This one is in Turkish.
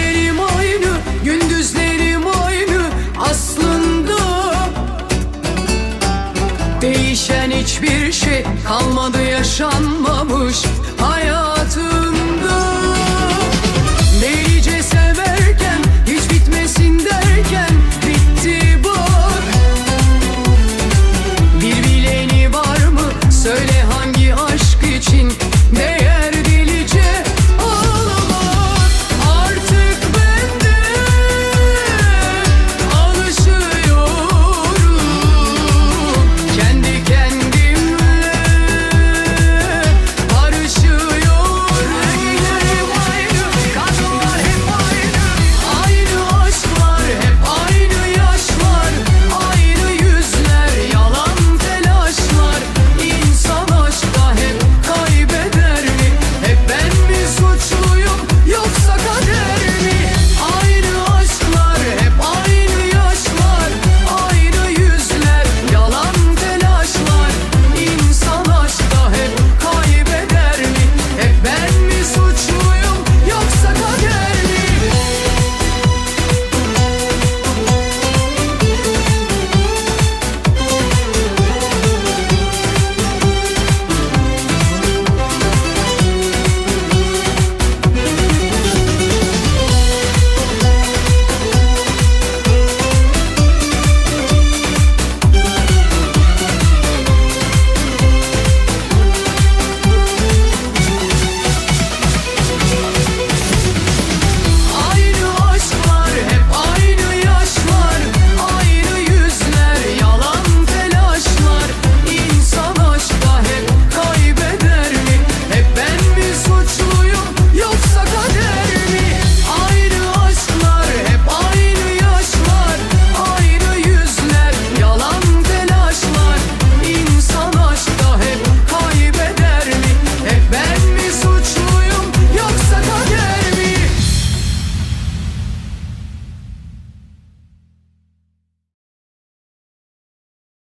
Gecelerim aynı, gündüzlerim aynı aslında Değişen hiçbir şey kalmadı yaşanmamış hayat.